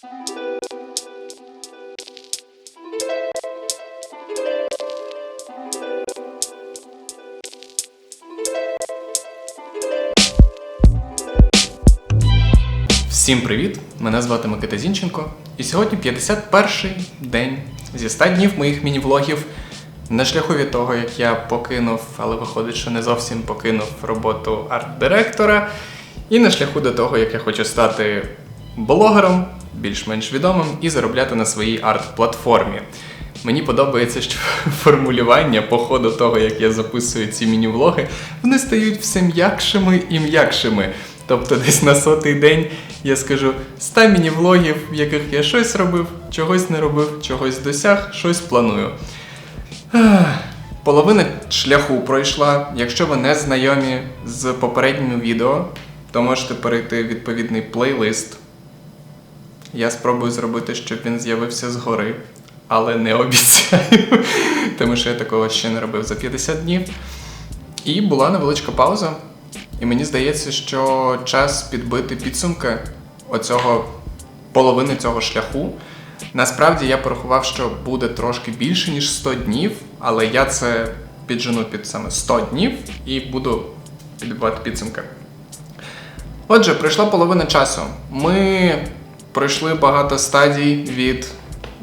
Всім привіт! Мене звати Микита Зінченко, і сьогодні 51-й день зі 100 днів моїх міні-влогів. На шляху від того, як я покинув, але виходить, що не зовсім покинув роботу арт-директора, і на шляху до того, як я хочу стати блогером, більш-менш відомим, і заробляти на своїй арт-платформі. Мені подобається, що формулювання по ходу того, як я записую ці міні-влоги, вони стають все м'якшими і м'якшими. Тобто десь на сотий день я скажу 100 міні-влогів, в яких я щось робив, чогось не робив, чогось досяг, щось планую. Половина шляху пройшла. Якщо ви не знайомі з попереднім відео, то можете перейти в відповідний плейлист. Я спробую зробити, щоб він з'явився згори, але не обіцяю, тому що я такого ще не робив за 50 днів. І була невеличка пауза. І мені здається, що час підбити підсумки оцього половини цього шляху. Насправді я порахував, що буде трошки більше, ніж 100 днів, але я це піджену під саме 100 днів і буду підбивати підсумки. Отже, пройшла половина часу. Ми пройшли багато стадій від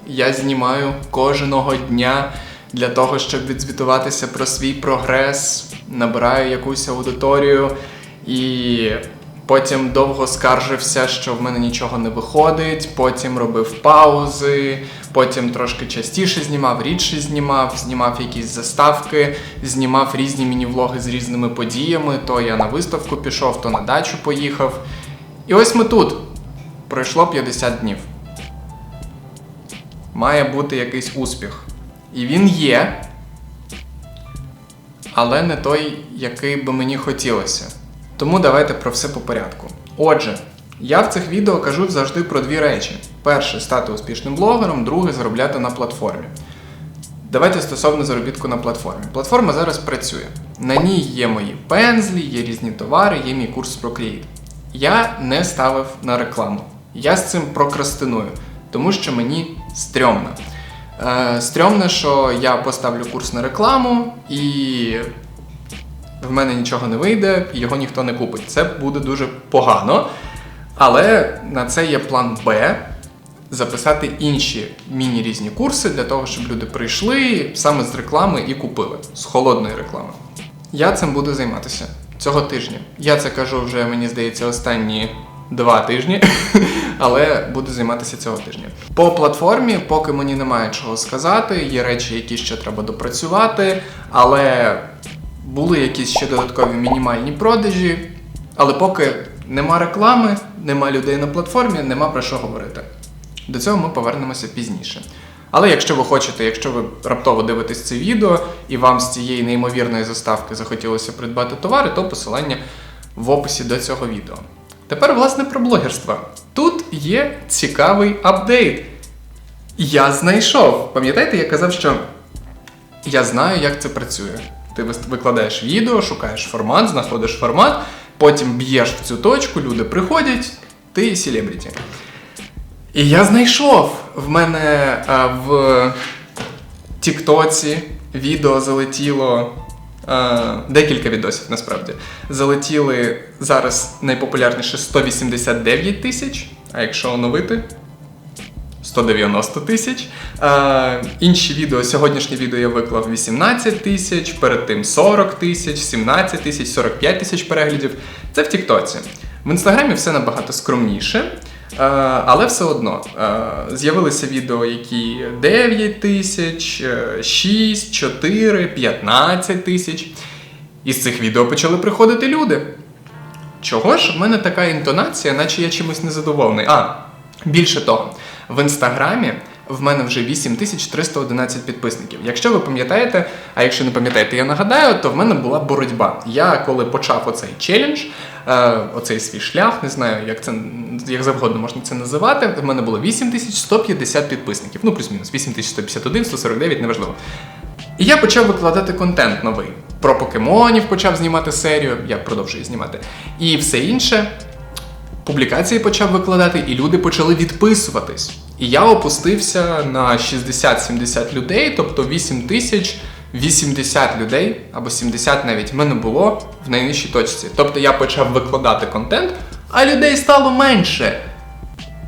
я знімаю кожного дня для того, щоб відзвітуватися про свій прогрес, набираю якусь аудиторію і потім довго скаржився, що в мене нічого не виходить, потім робив паузи, потім трошки частіше знімав, рідше знімав, знімав якісь заставки, знімав різні міні-влоги з різними подіями. То я на виставку пішов, то на дачу поїхав. І ось ми тут. Пройшло 50 днів. Має бути якийсь успіх. І він є, але не той, який би мені хотілося. Тому давайте про все по порядку. Отже, я в цих відео кажу завжди про дві речі: перше стати успішним блогером, друге заробляти на платформі. Давайте стосовно заробітку на платформі. Платформа зараз працює. На ній є мої пензлі, є різні товари, є мій курс Procreate. Я не ставив на рекламу. Я з цим прокрастиную, тому що мені стрьомно. Е, стрьомно, що я поставлю курс на рекламу і в мене нічого не вийде, і його ніхто не купить. Це буде дуже погано. Але на це є план Б. Записати інші міні-різні курси для того, щоб люди прийшли саме з реклами і купили з холодної реклами. Я цим буду займатися цього тижня. Я це кажу вже, мені здається, останні два тижні, але буду займатися цього тижня. По платформі, поки мені немає чого сказати, є речі, які ще треба допрацювати, але були якісь ще додаткові мінімальні продажі. Але поки нема реклами, нема людей на платформі, нема про що говорити. До цього ми повернемося пізніше. Але якщо ви хочете, якщо ви раптово дивитесь це відео і вам з цієї неймовірної заставки захотілося придбати товари, то посилання в описі до цього відео. Тепер, власне, про блогерство. Тут є цікавий апдейт. Я знайшов. Пам'ятаєте, я казав, що я знаю, як це працює. Ти викладаєш відео, шукаєш формат, знаходиш формат, потім б'єш в цю точку, люди приходять, ти селебріті. І я знайшов в мене а, в Тіктоці відео залетіло. А, декілька відосів насправді. Залетіли зараз найпопулярніше 189 тисяч, а якщо оновити, 190 тисяч. Е, інші відео, сьогоднішнє відео я виклав 18 тисяч, перед тим 40 тисяч, 17 тисяч, 45 тисяч переглядів. Це в Тіктоці. В інстаграмі все набагато скромніше. Е, але все одно е, з'явилися відео, які 9 тисяч, е, 6, 4, 15 тисяч. І з цих відео почали приходити люди. Чого ж в мене така інтонація, наче я чимось незадоволений? А, більше того, в інстаграмі в мене вже 8311 підписників. Якщо ви пам'ятаєте, а якщо не пам'ятаєте, я нагадаю, то в мене була боротьба. Я коли почав оцей челендж, е, оцей свій шлях, не знаю, як це як завгодно можна це називати. В мене було 8150 підписників. Ну, плюс-мінус, 8151, 149, неважливо. І я почав викладати контент новий. Про покемонів почав знімати серію, я продовжую знімати. І все інше. публікації почав викладати, і люди почали відписуватись. І я опустився на 60-70 людей, тобто 8 тисяч 80 людей або 70 навіть в мене було в найнижчій точці. Тобто я почав викладати контент, а людей стало менше.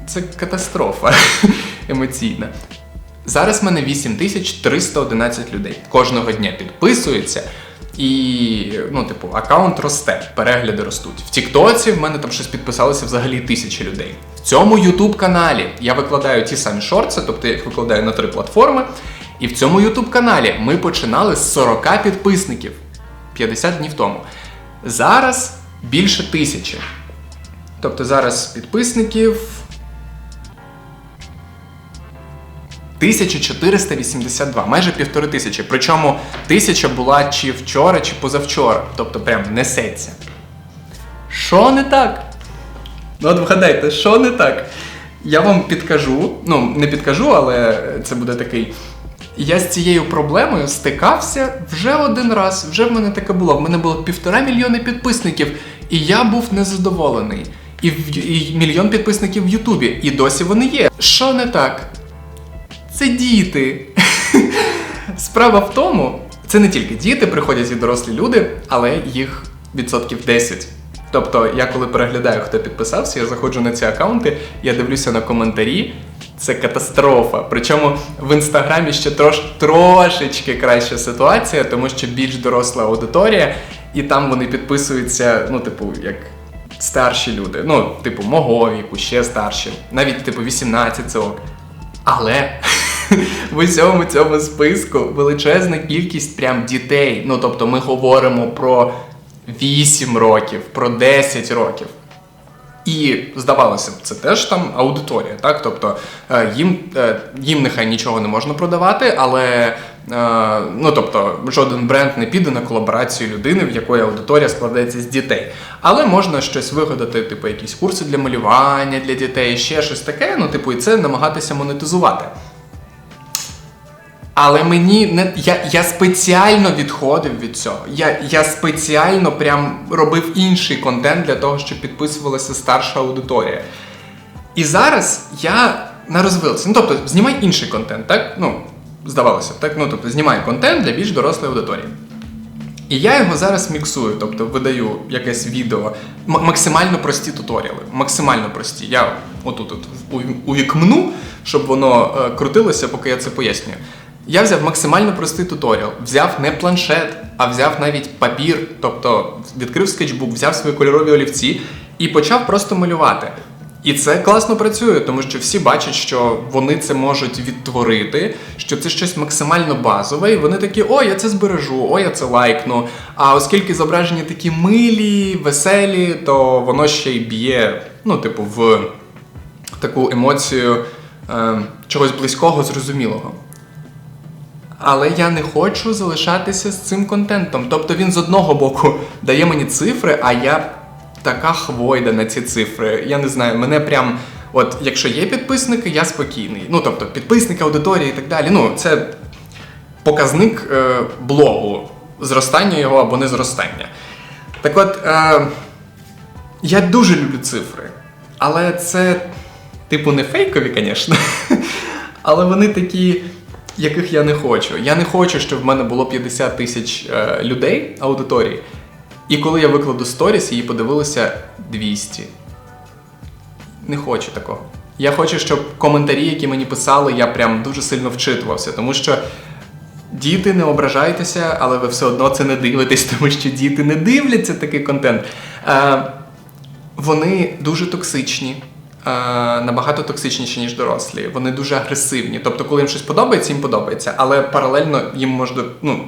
Це катастрофа емоційна. Зараз в мене 8311 людей. Кожного дня підписується. І, ну, типу, аккаунт росте, перегляди ростуть. В Тіктоці в мене там щось підписалося взагалі тисячі людей. Цьому YouTube каналі я викладаю ті самі шорти, тобто я їх викладаю на три платформи. І в цьому YouTube каналі ми починали з 40 підписників 50 днів тому. Зараз більше тисячі. Тобто зараз підписників 1482, майже півтори тисячі. Причому тисяча була чи вчора, чи позавчора. Тобто прям несеться. Що не так? Ну от вгадайте, що не так? Я вам підкажу, ну не підкажу, але це буде такий. Я з цією проблемою стикався вже один раз. Вже в мене таке було. В мене було півтора мільйони підписників, і я був незадоволений. І, в, і мільйон підписників в Ютубі. І досі вони є. Що не так? Це діти. Справа в тому, це не тільки діти, приходять і дорослі люди, але їх відсотків 10. Тобто, я коли переглядаю, хто підписався, я заходжу на ці аккаунти, я дивлюся на коментарі. Це катастрофа. Причому в інстаграмі ще трош, трошечки краща ситуація, тому що більш доросла аудиторія, і там вони підписуються, ну, типу, як старші люди. Ну, типу, мого віку, ще старші, навіть типу 18 це ок. Але в усьому цьому списку величезна кількість прям дітей. Ну тобто ми говоримо про 8 років, про 10 років. І здавалося б, це теж там аудиторія, так? Тобто е, їм е, їм нехай нічого не можна продавати, але е, ну тобто жоден бренд не піде на колаборацію людини, в якої аудиторія складається з дітей. Але можна щось вигадати, типу якісь курси для малювання для дітей, ще щось таке. Ну, типу, і це намагатися монетизувати. Але мені не я я спеціально відходив від цього. Я я спеціально прям робив інший контент для того, щоб підписувалася старша аудиторія. І зараз я на розвилці. Ну, тобто, знімай інший контент, так? Ну, здавалося, так? Ну, тобто, знімай контент для більш дорослої аудиторії. І я його зараз міксую, тобто видаю якесь відео, максимально прості туторіали. Максимально прості. Я отут от увікмну, щоб воно е, крутилося, поки я це пояснюю. Я взяв максимально простий туторіал, взяв не планшет, а взяв навіть папір, тобто відкрив скетчбук, взяв свої кольорові олівці і почав просто малювати. І це класно працює, тому що всі бачать, що вони це можуть відтворити, що це щось максимально базове, і вони такі, о, я це збережу, о, я це лайкну. А оскільки зображення такі милі, веселі, то воно ще й б'є, ну, типу, в таку емоцію е, чогось близького, зрозумілого. Але я не хочу залишатися з цим контентом. Тобто він з одного боку дає мені цифри, а я така хвойда на ці цифри. Я не знаю, мене прям. От, якщо є підписники, я спокійний. Ну, тобто, підписники, аудиторія і так далі. Ну, це показник е, блогу, зростання його або не зростання. Так от, е, я дуже люблю цифри, але це, типу, не фейкові, звісно. Але вони такі яких я не хочу. Я не хочу, щоб в мене було 50 тисяч е, людей аудиторії. І коли я викладу сторіс, її подивилося 200. Не хочу такого. Я хочу, щоб коментарі, які мені писали, я прям дуже сильно вчитувався, тому що. Діти, не ображайтеся, але ви все одно це не дивитесь, тому що діти не дивляться такий контент. Е, Вони дуже токсичні. Е, набагато токсичніші, ніж дорослі. Вони дуже агресивні. Тобто, коли їм щось подобається, їм подобається. Але паралельно їм можна ну,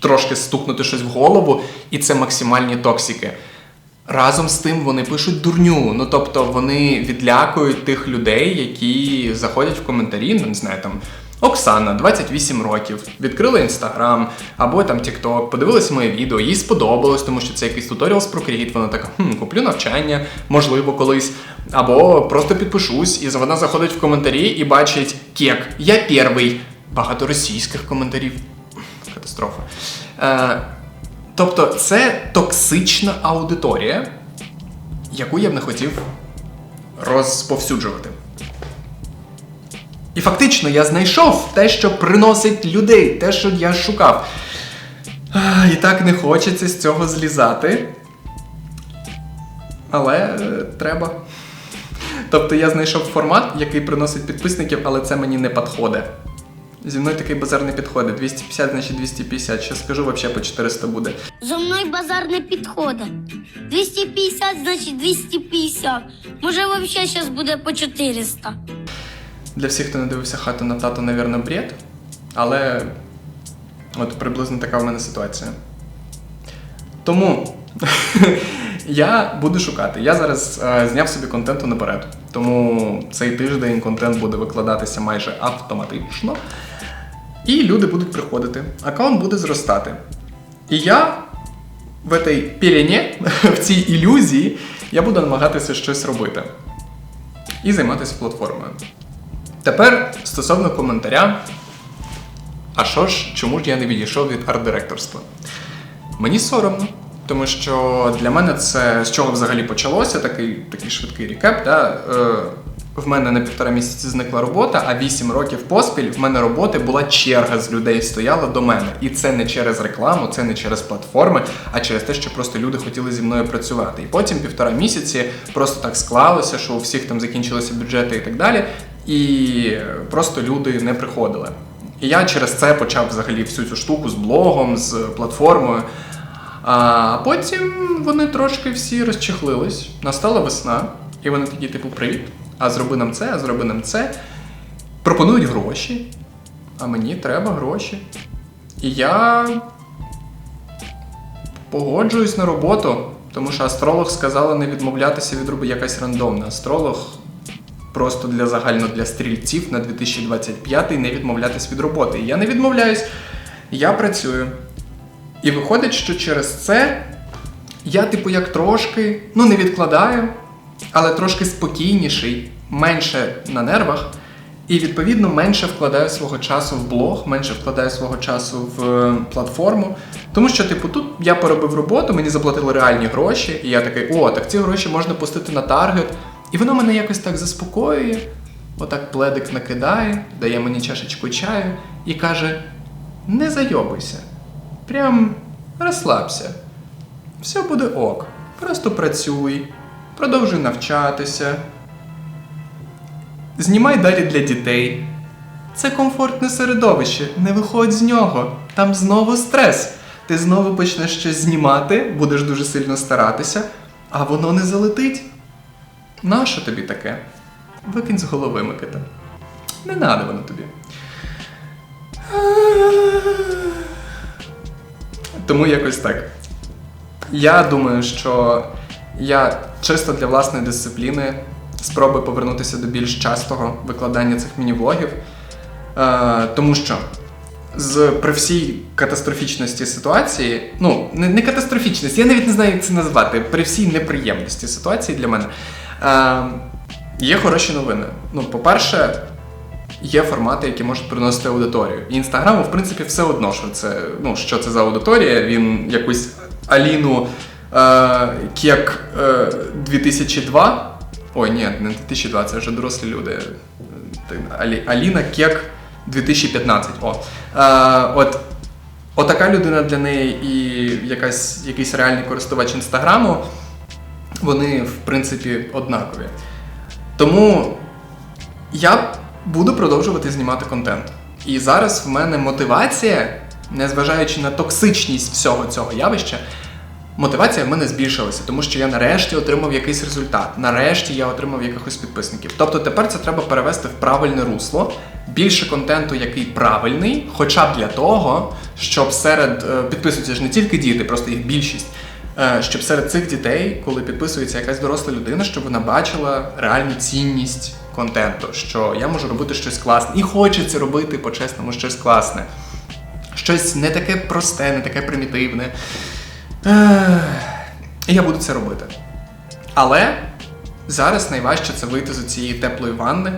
трошки стукнути щось в голову, і це максимальні токсики. Разом з тим вони пишуть дурню. Ну тобто вони відлякують тих людей, які заходять в коментарі, ну не знаю там. Оксана, 28 років, відкрила інстаграм або там TikTok, подивилася моє відео, їй сподобалось, тому що це якийсь туторіал з Procreate, Вона така, хм, куплю навчання, можливо, колись. Або просто підпишусь, і вона заходить в коментарі і бачить кек, я перший. Багато російських коментарів. Катастрофа. Е, Тобто, це токсична аудиторія, яку я б не хотів розповсюджувати. І фактично я знайшов те, що приносить людей, те, що я шукав. І так не хочеться з цього злізати. Але е, треба. Тобто я знайшов формат, який приносить підписників, але це мені не підходить. Зі мною такий базар не підходить. 250, значить 250. Що скажу, взагалі по 400 буде. Зо мною базар не підходить. 250, значить 250. Може, взагалі зараз буде по 400. Для всіх, хто не дивився хату на тато, навірно, бред. Але от приблизно така в мене ситуація. Тому я буду шукати. Я зараз е, зняв собі контенту наперед. Тому цей тиждень контент буде викладатися майже автоматично. І люди будуть приходити. Аккаунт буде зростати. І я в этой пелені, в цій ілюзії, я буду намагатися щось робити. І займатися платформою. Тепер стосовно коментаря. А що ж, чому ж я не відійшов від арт-директорства? Мені соромно, тому що для мене це з чого взагалі почалося, такий, такий швидкий рекеп. Да? Е, в мене на півтора місяці зникла робота, а вісім років поспіль в мене роботи була черга з людей стояла до мене. І це не через рекламу, це не через платформи, а через те, що просто люди хотіли зі мною працювати. І потім півтора місяці просто так склалося, що у всіх там закінчилися бюджети і так далі. І просто люди не приходили. І я через це почав взагалі всю цю штуку з блогом, з платформою. А потім вони трошки всі розчехлились. Настала весна, і вони такі, типу, привіт. А зроби нам це, а зроби нам це. Пропонують гроші, а мені треба гроші. І я погоджуюсь на роботу, тому що астролог сказала не відмовлятися від роботи якась рандомна. Астролог просто для загально для стрільців на 2025 не відмовлятись від роботи. Я не відмовляюсь, я працюю. І виходить, що через це я, типу, як трошки, ну не відкладаю, але трошки спокійніший, менше на нервах. І відповідно менше вкладаю свого часу в блог, менше вкладаю свого часу в е, платформу. Тому що, типу, тут я поробив роботу, мені заплатили реальні гроші, і я такий, о, так ці гроші можна пустити на таргет. І воно мене якось так заспокоює, отак пледик накидає, дає мені чашечку чаю і каже: не зайобуйся, прям розслабся. Все буде ок. Просто працюй, продовжуй навчатися. Знімай далі для дітей. Це комфортне середовище, не виходь з нього. Там знову стрес. Ти знову почнеш щось знімати, будеш дуже сильно старатися, а воно не залетить. Нащо тобі таке? Викинь з голови, Микита. Не надо воно тобі. Тому якось так. Я думаю, що я чисто для власної дисципліни спробую повернутися до більш частого викладання цих міні-влогів. Е, тому що з при всій катастрофічності ситуації, ну, не, не катастрофічності, я навіть не знаю, як це назвати, при всій неприємності ситуації для мене. Е, є хороші новини. Ну, по-перше, є формати, які можуть приносити аудиторію. І інстаграму, в принципі, все одно, що це, ну, що це за аудиторія. Він якусь Аліну е, Кек е, 2002. Ой, ні, не 2002, це вже дорослі люди. Алі, Аліна Кек 2015. О. Е, от, отака людина для неї і якась, якийсь реальний користувач інстаграму, вони, в принципі, однакові. Тому я буду продовжувати знімати контент. І зараз в мене мотивація, незважаючи на токсичність всього цього явища, мотивація в мене збільшилася, тому що я нарешті отримав якийсь результат. Нарешті я отримав якихось підписників. Тобто тепер це треба перевести в правильне русло, більше контенту, який правильний, хоча б для того, щоб серед е, підписуються ж не тільки діти, просто їх більшість. Е, Щоб серед цих дітей, коли підписується якась доросла людина, щоб вона бачила реальну цінність контенту, що я можу робити щось класне, і хочеться робити по-чесному щось класне, щось не таке просте, не таке примітивне. І я буду це робити. Але зараз найважче це вийти з цієї теплої ванни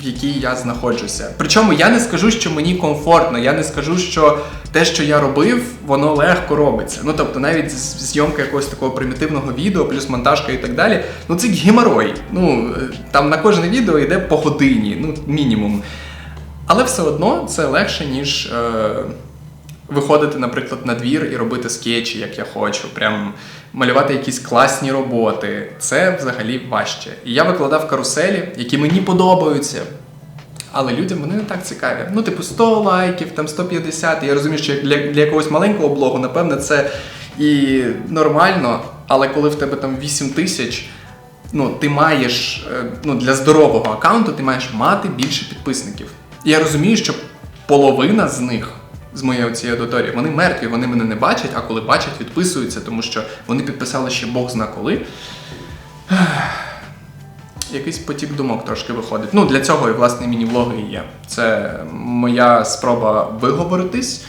в якій я знаходжуся. Причому я не скажу, що мені комфортно, я не скажу, що те, що я робив, воно легко робиться. Ну тобто, навіть зйомка якогось такого примітивного відео, плюс монтажка і так далі. Ну це геморой. Ну е, там на кожне відео йде по годині, ну мінімум. Але все одно це легше, ніж е, виходити, наприклад, на двір і робити скетчі, як я хочу, прям малювати якісь класні роботи. Це взагалі важче. І я викладав каруселі, які мені подобаються. Але людям вони не так цікаві. Ну, типу, 100 лайків, там 150. Я розумію, що для, для якогось маленького блогу, напевне, це і нормально, але коли в тебе там 8 тисяч, ну, ти маєш е, ну, для здорового аккаунту ти маєш мати більше підписників. І я розумію, що половина з них. З моєї цієї аудиторії, вони мертві, вони мене не бачать, а коли бачать, відписуються, тому що вони підписали ще Бог зна коли якийсь потік думок трошки виходить. Ну, для цього і власне міні-влоги і є. Це моя спроба виговоритись,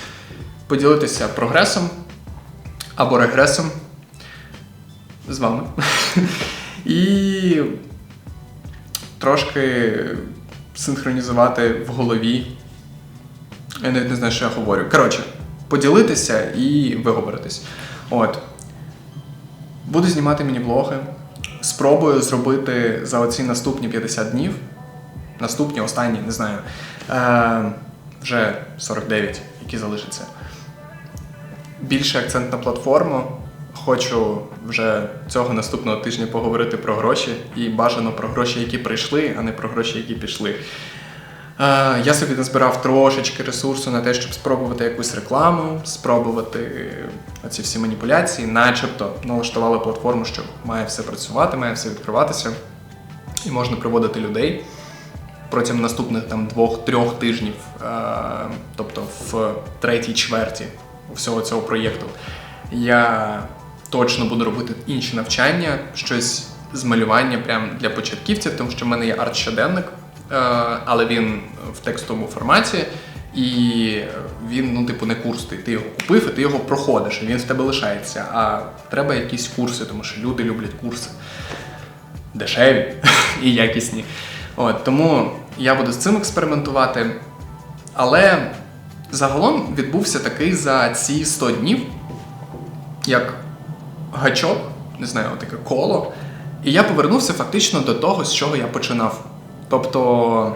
поділитися прогресом або регресом з вами. І трошки синхронізувати в голові. Я навіть не знаю, що я говорю. Коротше, поділитися і виговоритись. От. Буду знімати міні-влоги. Спробую зробити за оці наступні 50 днів. Наступні, останні, не знаю. Е, вже 49, які залишаться. Більше акцент на платформу. Хочу вже цього наступного тижня поговорити про гроші і бажано про гроші, які прийшли, а не про гроші, які пішли. Е, Я собі назбирав трошечки ресурсу на те, щоб спробувати якусь рекламу, спробувати оці всі маніпуляції, начебто налаштували платформу, що має все працювати, має все відкриватися, і можна приводити людей протягом наступних там двох-трьох тижнів, е, тобто в третій чверті всього цього проєкту. Я точно буду робити інші навчання, щось з малювання прямо для початківців, тому що в мене є арт-щоденник, але він в текстовому форматі. І він, ну, типу, не курс. Ти його купив і ти його проходиш, і він в тебе лишається. А треба якісь курси, тому що люди люблять курси дешеві і якісні. От, тому я буду з цим експериментувати. Але загалом відбувся такий за ці 100 днів, як гачок, не знаю, таке коло. І я повернувся фактично до того, з чого я починав. Тобто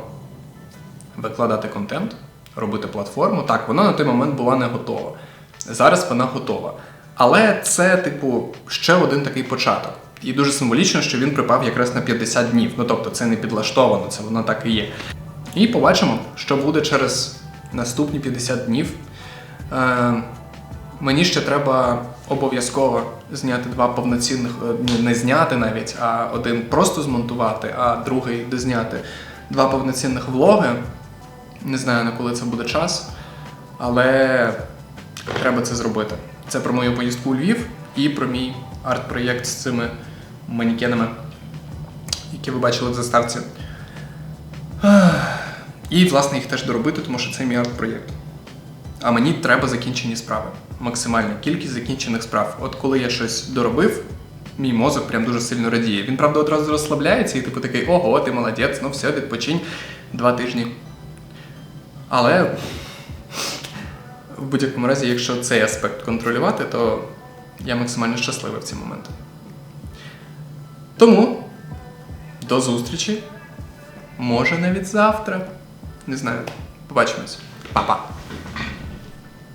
викладати контент, робити платформу. Так, вона на той момент була не готова. Зараз вона готова. Але це, типу, ще один такий початок. І дуже символічно, що він припав якраз на 50 днів. Ну тобто це не підлаштовано, це воно так і є. І побачимо, що буде через наступні 50 днів. Е, мені ще треба обов'язково зняти два повноцінних, е, ну, не зняти навіть, а один просто змонтувати, а другий дозняти два повноцінних влоги. Не знаю на коли це буде час, але треба це зробити. Це про мою поїздку у Львів і про мій арт-проєкт з цими манікенами, які ви бачили в заставці. І, власне, їх теж доробити, тому що це мій арт-проєкт. А мені треба закінчені справи. Максимальна кількість закінчених справ. От коли я щось доробив, мій мозок прям дуже сильно радіє. Він, правда, одразу розслабляється і типу такий, ого, ти молодець, ну все, відпочинь два тижні. Але в будь-якому разі, якщо цей аспект контролювати, то я максимально щасливий в ці моменти. Тому до зустрічі. Може навіть завтра. Не знаю. Побачимось. Па-па.